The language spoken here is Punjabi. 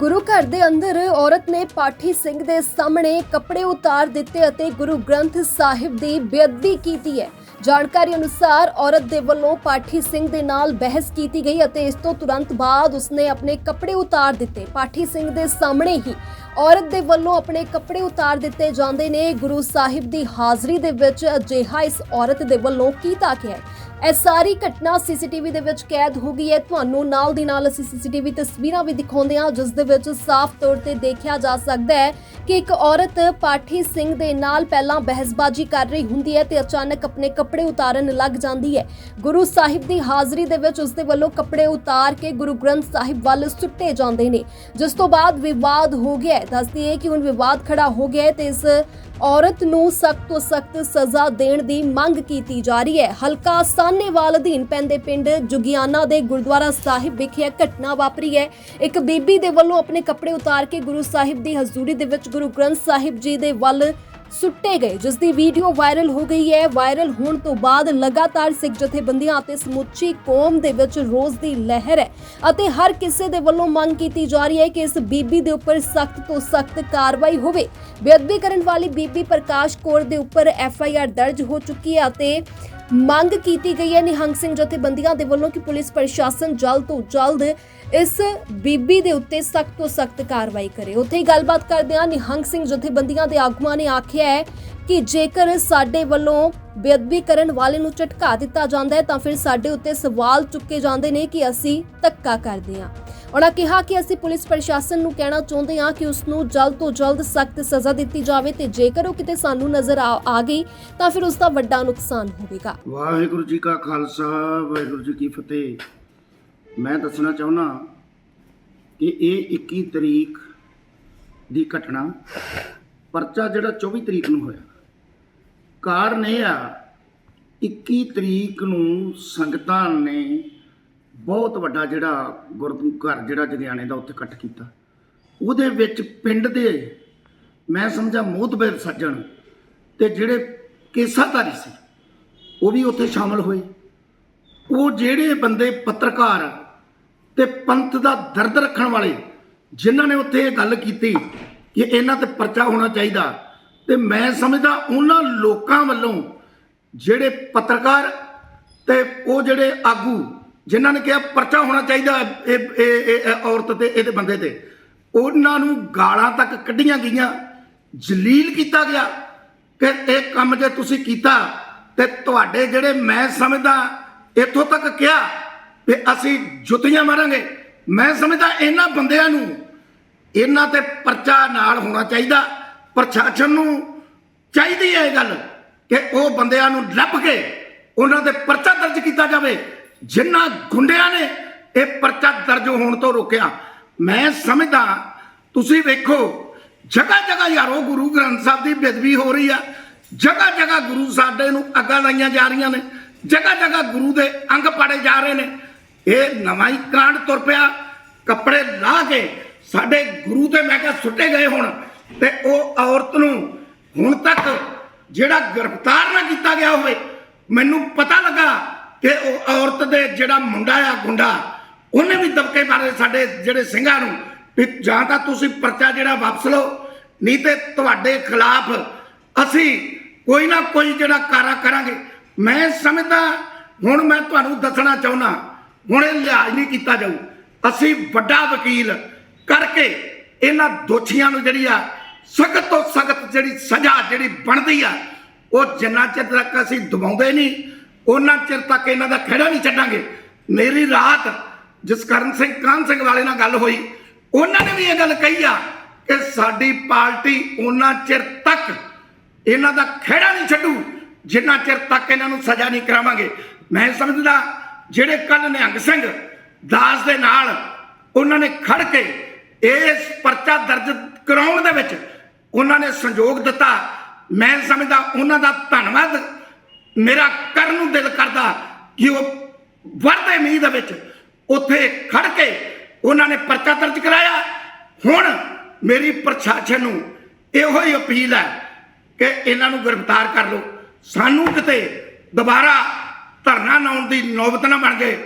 ਗੁਰੂ ਘਰ ਦੇ ਅੰਦਰ ਔਰਤ ਨੇ ਪਾਠੀ ਸਿੰਘ ਦੇ ਸਾਹਮਣੇ ਕੱਪੜੇ ਉਤਾਰ ਦਿੱਤੇ ਅਤੇ ਗੁਰੂ ਗ੍ਰੰਥ ਸਾਹਿਬ ਦੀ ਬੇਅਦਬੀ ਕੀਤੀ ਹੈ। ਜਾਣਕਾਰੀ ਅਨੁਸਾਰ ਔਰਤ ਦੇ ਵੱਲੋਂ ਪਾਠੀ ਸਿੰਘ ਦੇ ਨਾਲ ਬਹਿਸ ਕੀਤੀ ਗਈ ਅਤੇ ਇਸ ਤੋਂ ਤੁਰੰਤ ਬਾਅਦ ਉਸਨੇ ਆਪਣੇ ਕੱਪੜੇ ਉਤਾਰ ਦਿੱਤੇ। ਪਾਠੀ ਸਿੰਘ ਦੇ ਸਾਹਮਣੇ ਹੀ ਔਰਤ ਦੇ ਵੱਲੋਂ ਆਪਣੇ ਕੱਪੜੇ ਉਤਾਰ ਦਿੱਤੇ ਜਾਂਦੇ ਨੇ। ਗੁਰੂ ਸਾਹਿਬ ਦੀ ਹਾਜ਼ਰੀ ਦੇ ਵਿੱਚ ਅਜਿਹਾ ਇਸ ਔਰਤ ਦੇ ਵੱਲੋਂ ਕੀਤਾ ਗਿਆ ਇਹ ਸਾਰੀ ਘਟਨਾ ਸੀਸੀਟੀਵੀ ਦੇ ਵਿੱਚ ਕੈਦ ਹੋ ਗਈ ਹੈ। ਤੁਹਾਨੂੰ ਨਾਲ ਦੀ ਨਾਲ ਅਸੀਂ ਸੀਸੀਟੀਵੀ ਤਸਵੀਰਾਂ ਵੀ ਦਿਖਾਉਂਦੇ ਹਾਂ, ਜਿਸ ਦੇ ਵਿੱਚ ਸਾਫ਼ ਤੌਰ ਤੇ ਦੇਖਿਆ ਜਾ ਸਕਦਾ ਹੈ ਕਿ ਇੱਕ ਔਰਤ ਪਾਠੀ ਸਿੰਘ ਦੇ ਨਾਲ ਪਹਿਲਾਂ ਬਹਿਸਬਾਜ਼ੀ ਕਰ ਰਹੀ ਹੁੰਦੀ ਹੈ ਤੇ ਅਚਾਨਕ ਆਪਣੇ ਕੱਪੜੇ ਉਤਾਰਨ ਲੱਗ ਜਾਂਦੀ ਹੈ। ਗੁਰੂ ਸਾਹਿਬ ਦੀ ਹਾਜ਼ਰੀ ਦੇ ਵਿੱਚ ਉਸ ਦੇ ਵੱਲੋਂ ਕੱਪੜੇ ਉਤਾਰ ਕੇ ਗੁਰੂ ਗ੍ਰੰਥ ਸਾਹਿਬ ਵੱਲ ਸੁੱਟੇ ਜਾਂਦੇ ਨੇ। ਜਿਸ ਤੋਂ ਬਾਅਦ ਵਿਵਾਦ ਹੋ ਗਿਆ ਦੱਸਦੀ ਹੈ ਕਿ ਹੁਣ ਵਿਵਾਦ ਖੜਾ ਹੋ ਗਿਆ ਹੈ ਤੇ ਇਸ ਔਰਤ ਨੂੰ ਸਖਤ ਤੋਂ ਸਖਤ ਸਜ਼ਾ ਦੇਣ ਦੀ ਮੰਗ ਕੀਤੀ ਜਾ ਰਹੀ ਹੈ। ਹਲਕਾ ਸਾਹਨੇਵਾਲ ਅਧੀਨ ਪੈਂਦੇ ਪਿੰਡ ਜੁਗਿਆਨਾ ਦੇ ਗੁਰਦੁਆਰਾ ਸਾਹਿਬ ਵਿਖੇ ਇਹ ਘਟਨਾ ਵਾਪਰੀ ਹੈ। ਇੱਕ ਬੀਬੀ ਦੇ ਵੱਲੋਂ ਆਪਣੇ ਕੱਪੜੇ ਉਤਾਰ ਕੇ ਗੁਰੂ ਸਾਹਿਬ ਦੀ ਹਜ਼ੂਰੀ ਦੇ ਵਿੱਚ ਗੁਰੂ ਗ੍ਰੰਥ ਸਾਹਿਬ ਜੀ ਦੇ ਵੱਲ ਸੁੱਟੇ ਗਏ, ਜਿਸ ਦੀ ਵੀਡੀਓ ਵਾਇਰਲ ਹੋ ਗਈ ਹੈ। ਵਾਇਰਲ ਹੋਣ ਤੋਂ ਬਾਅਦ ਲਗਾਤਾਰ ਸਿੱਖ ਜਥੇਬੰਦੀਆਂ ਅਤੇ ਸਮੁੱਚੀ ਕੌਮ ਦੇ ਵਿੱਚ ਰੋਸ ਦੀ ਲਹਿਰ ਹੈ ਅਤੇ ਹਰ ਕਿਸੇ ਦੇ ਵੱਲੋਂ ਮੰਗ ਕੀਤੀ ਜਾ ਰਹੀ ਹੈ ਕਿ ਇਸ ਬੀਬੀ ਦੇ ਉੱਪਰ ਸਖਤ ਤੋਂ ਸਖਤ ਕਾਰਵਾਈ ਹੋਵੇ। ਬੇਅਦਬੀ ਕਰਨ ਵਾਲੀ ਬੀਬੀ ਪ੍ਰਕਾਸ਼ ਕੌਰ ਦੇ ਉੱਪਰ ਐਫ ਆਈ ਆਰ ਦਰਜ ਹੋ ਚੁੱਕੀ ਹੈ ਅਤੇ ਮੰਗ ਕੀਤੀ ਗਈ ਹੈ ਨਿਹੰਗ ਸਿੰਘ ਜਥੇਬੰਦੀਆਂ ਦੇ ਵੱਲੋਂ ਕਿ ਪੁਲਿਸ ਪ੍ਰਸ਼ਾਸਨ ਜਲਦ ਤੋਂ ਜਲਦ ਇਸ ਬੀਬੀ ਦੇ ਉੱਤੇ ਸਖਤ ਤੋਂ ਸਖਤ ਕਾਰਵਾਈ ਕਰੇ। ਉੱਥੇ ਹੀ ਗੱਲਬਾਤ ਕਰਦਿਆਂ ਨਿਹੰਗ ਸਿੰਘ ਜਥੇਬੰਦੀਆਂ ਦੇ ਆਗੂਆਂ ਨੇ ਆਖਿਆ ਹੈ ਕਿ ਜੇਕਰ ਸਾਡੇ ਵੱਲੋਂ ਬੇਅਦਬੀ ਕਰਨ ਵਾਲੇ ਨੂੰ ਝਟਕਾ ਦਿੱਤਾ ਜਾਂਦਾ ਹੈ, ਤਾਂ ਫਿਰ ਸਾਡੇ ਉੱਤੇ ਸਵਾਲ ਚੁੱਕੇ ਜਾਂਦੇ ਨੇ ਕਿ ਅਸੀਂ ਧੱਕਾ ਕਰਦੇ ਹਾਂ। ਉਹਨਾਂ ਕਿਹਾ ਕਿ ਅਸੀਂ ਪੁਲਿਸ ਪ੍ਰਸ਼ਾਸਨ ਨੂੰ ਕਹਿਣਾ ਚਾਹੁੰਦੇ ਹਾਂ ਕਿ ਉਸ ਨੂੰ ਜਲਦ ਤੋਂ ਜਲਦ ਸਖਤ ਸਜ਼ਾ ਦਿੱਤੀ ਜਾਵੇ ਤੇ ਜੇਕਰ ਉਹ ਕਿਤੇ ਸਾਨੂੰ ਨਜ਼ਰ ਆ ਆ ਗਈ, ਤਾਂ ਫਿਰ ਉਸ ਦਾ ਵੱਡਾ ਨੁਕਸਾਨ ਹੋਵੇਗਾ। ਵਾਹਿਗੁਰੂ ਜੀ ਕਾ ਖਾਲਸਾ, ਵਾਹਿਗੁਰੂ ਜੀ ਕੀ ਫਤਿਹ। ਮੈਂ ਦੱਸਣਾ ਚਾਹੁੰਦਾ ਕਿ ਇਹ 21 ਤਰੀਕ ਦੀ ਘਟਨਾ, ਪਰਚਾ ਜਿਹੜਾ 24 ਤਰੀਕ ਨੂੰ ਹੋਇਆ। ਕਾਰਨ ਇਹ ਆ 21 ਤਰੀਕ ਨੂੰ ਸੰਗਤਾਂ ਨੇ ਬਹੁਤ ਵੱਡਾ ਜਿਹੜਾ ਗੁਰੂ ਘਰ ਜਿਹੜਾ ਜਗਿਆਣੇ ਦਾ ਉੱਥੇ ਇਕੱਠ ਕੀਤਾ। ਉਹਦੇ ਵਿੱਚ ਪਿੰਡ ਦੇ ਮੈਂ ਸਮਝਾ ਮੋਤਬਰ ਸੱਜਣ ਤੇ ਜਿਹੜੇ ਕੇਸਾਧਾਰੀ ਸੀ, ਉਹ ਵੀ ਉੱਥੇ ਸ਼ਾਮਲ ਹੋਏ। ਉਹ ਜਿਹੜੇ ਬੰਦੇ ਪੱਤਰਕਾਰ ਤੇ ਪੰਥ ਦਾ ਦਰਦ ਰੱਖਣ ਵਾਲੇ, ਜਿਨ੍ਹਾਂ ਨੇ ਉੱਥੇ ਇਹ ਗੱਲ ਕੀਤੀ ਕਿ ਇਹਨਾਂ ਤੇ ਪਰਚਾ ਹੋਣਾ ਚਾਹੀਦਾ ਤੇ ਮੈਂ ਸਮਝਦਾ ਉਹਨਾਂ ਲੋਕਾਂ ਵੱਲੋਂ ਜਿਹੜੇ ਪੱਤਰਕਾਰ ਤੇ ਉਹ ਜਿਹੜੇ ਆਗੂ ਜਿਨ੍ਹਾਂ ਨੇ ਕਿਹਾ ਪਰਚਾ ਹੋਣਾ ਚਾਹੀਦਾ ਇਹ ਇਹ, ਇਹ- ਔਰਤ ਤੇ ਇਹਦੇ ਬੰਦੇ ਤੇ। ਉਹਨਾਂ ਨੂੰ ਗਾਲਾਂ ਤੱਕ ਕੱਢੀਆਂ ਗਈਆਂ। ਜਲੀਲ ਕੀਤਾ ਗਿਆ ਕਿ ਇਹ ਕੰਮ ਜੇ ਤੁਸੀਂ ਕੀਤਾ ਤੇ ਤੁਹਾਡੇ ਜਿਹੜੇ ਮੈਂ ਸਮਝਦਾ ਇੱਥੋਂ ਤੱਕ ਕਿਹਾ ਕਿ ਅਸੀਂ ਜੁੱਤੀਆਂ ਮਾਰਾਂਗੇ। ਮੈਂ ਸਮਝਦਾ ਇਹਨਾਂ ਬੰਦਿਆਂ ਨੂੰ ਇਹਨਾਂ ਤੇ ਪਰਚਾ ਨਾਲ ਹੋਣਾ ਚਾਹੀਦਾ। ਪ੍ਰਸ਼ਾਸਨ ਨੂੰ ਚਾਹੀਦੀ ਹੈ ਇਹ ਗੱਲ ਕਿ ਉਹ ਬੰਦਿਆਂ ਨੂੰ ਲੱਭ ਕੇ ਉਹਨਾਂ ਤੇ ਪਰਚਾ ਦਰਜ ਕੀਤਾ ਜਾਵੇ। ਜਿਨ੍ਹਾਂ ਗੁੰਡਿਆਂ ਨੇ ਇਹ ਪਰਚਾ ਦਰਜ ਹੋਣ ਤੋਂ ਰੋਕਿਆ, ਮੈਂ ਸਮਝਦਾ, ਤੁਸੀਂ ਵੇਖੋ ਜਗ੍ਹਾ ਜਗ੍ਹਾ ਯਾਰੋ ਗੁਰੂ ਗ੍ਰੰਥ ਸਾਹਿਬ ਦੀ ਬੇਦਬੀ ਹੋ ਰਹੀ ਆ ਜਗ੍ਹਾ ਜਗ੍ਹਾ ਗੁਰੂ ਸਾਡੇ ਨੂੰ ਅੱਗਾਂ ਲਾਈਆਂ ਜਾ ਰਹੀਆਂ ਨੇ ਜਗ੍ਹਾ ਜਗ੍ਹਾ ਗੁਰੂ ਦੇ ਅੰਗ ਪਾੜੇ ਜਾ ਰਹੇ ਨੇ। ਇਹ ਨਵਾਂ ਹੀ ਕਾਂਡ ਤੁਰ ਪਿਆ, ਕੱਪੜੇ ਲਾ ਕੇ ਸਾਡੇ ਗੁਰੂ ਤੇ ਮੈਂ ਕਿਹਾ ਸੁੱਟੇ ਗਏ ਹੁਣ, ਤੇ ਉਹ ਔਰਤ ਨੂੰ ਹੁਣ ਤੱਕ ਜਿਹੜਾ ਗ੍ਰਿਫਤਾਰ ਨਾ ਕੀਤਾ ਗਿਆ ਹੋਵੇ, ਮੈਨੂੰ ਪਤਾ ਲੱਗਾ ਕਿ ਦੇ ਜਿਹੜਾ ਮੁੰਡਾ ਆ, ਗੁੰਡਾ, ਉਹਨੇ ਵੀ ਦਬਕੇ ਮਾਰੇ ਸਾਡੇ ਜਿਹੜੇ ਸਿੰਘਾਂ ਨੂੰ। ਵੀ ਜਾਂ ਤਾਂ ਤੁਸੀਂ ਪਰਚਾ ਜਿਹੜਾ ਵਾਪਸ ਲਓ, ਨਹੀਂ ਤੇ ਤੁਹਾਡੇ ਖਿਲਾਫ ਅਸੀਂ ਕੋਈ ਨਾ ਕੋਈ ਜਿਹੜਾ ਕਾਰਾ ਕਰਾਂਗੇ। ਮੈਂ ਸਮਝਦਾ, ਹੁਣ ਮੈਂ ਤੁਹਾਨੂੰ ਦੱਸਣਾ ਚਾਹੁੰਦਾ, ਹੁਣ ਇਹ ਲਿਹਾਜ਼ ਨਹੀਂ ਕੀਤਾ ਜਾਊ। ਅਸੀਂ ਵੱਡਾ ਵਕੀਲ ਕਰਕੇ ਇਹਨਾਂ ਦੋਸ਼ੀਆਂ ਨੂੰ ਜਿਹੜੀ ਆ, ਸਖਤ ਤੋਂ ਸਖਤ ਜਿਹੜੀ ਸਜ਼ਾ ਜਿਹੜੀ ਬਣਦੀ ਆ, ਉਹ ਜਿੰਨਾ ਚਿਰ ਤੱਕ ਅਸੀਂ ਦਬਾਉਂਦੇ ਨਹੀਂ ਉਹਨਾਂ ਚਿਰ ਤੱਕ ਇਹਨਾਂ ਦਾ ਖੜਾ ਨਹੀਂ ਛੱਡਾਂਗੇ। ਮੇਰੀ ਰਾਤ ਜਸਕਰਨ ਸਿੰਘ ਕਾਨ ਸਿੰਘ ਵਾਲੇ ਨਾਲ ਗੱਲ ਹੋਈ, ਉਹਨਾਂ ਨੇ ਵੀ ਇਹ ਗੱਲ ਕਹੀ ਆ ਕਿ ਸਾਡੀ ਪਾਰਟੀ ਉਹਨਾਂ ਚਿਰ ਤੱਕ ਇਹਨਾਂ ਦਾ ਖਹਿੜਾ ਨਹੀਂ ਛੱਡੂ, ਜਿੰਨਾ ਚਿਰ ਤੱਕ ਇਹਨਾਂ ਨੂੰ ਸਜ਼ਾ ਨਹੀਂ ਕਰਾਵਾਂਗੇ। ਮੈਂ ਸਮਝਦਾ, ਜਿਹੜੇ ਕੱਲ ਨਿਹੰਗ ਸਿੰਘ ਦਾਸ ਦੇ ਨਾਲ ਉਹਨਾਂ ਨੇ ਖੜ ਕੇ ਇਸ ਪਰਚਾ ਦਰਜ ਕਰਾਉਣ ਦੇ ਵਿੱਚ ਉਹਨਾਂ ਨੇ ਸੰਯੋਗ ਦਿੱਤਾ, ਮੈਂ ਸਮਝਦਾ ਉਹਨਾਂ ਦਾ ਧੰਨਵਾਦ ਮੇਰਾ ਕਰਨ ਨੂੰ ਦਿਲ ਕਰਦਾ ਕਿ ਉਹ ਵਰਦੇ ਮੀਂਹ ਦੇ ਵਿੱਚ ਉੱਥੇ ਖੜ ਕੇ ਉਹਨਾਂ ਨੇ ਪਰਚਾ ਦਰਜ ਕਰਾਇਆ। ਹੁਣ ਮੇਰੀ ਪ੍ਰਸ਼ਾਸਨ ਨੂੰ ਇਹੋ ਹੀ ਅਪੀਲ ਹੈ ਕਿ ਇਹਨਾਂ ਨੂੰ ਗ੍ਰਿਫਤਾਰ ਕਰ ਲਓ। ਸਾਨੂੰ ਕਿਤੇ ਦੁਬਾਰਾ ਧਰਨਾ ਲਾਉਣ ਦੀ ਨੌਬਤ ਨਾ ਬਣ ਗਏ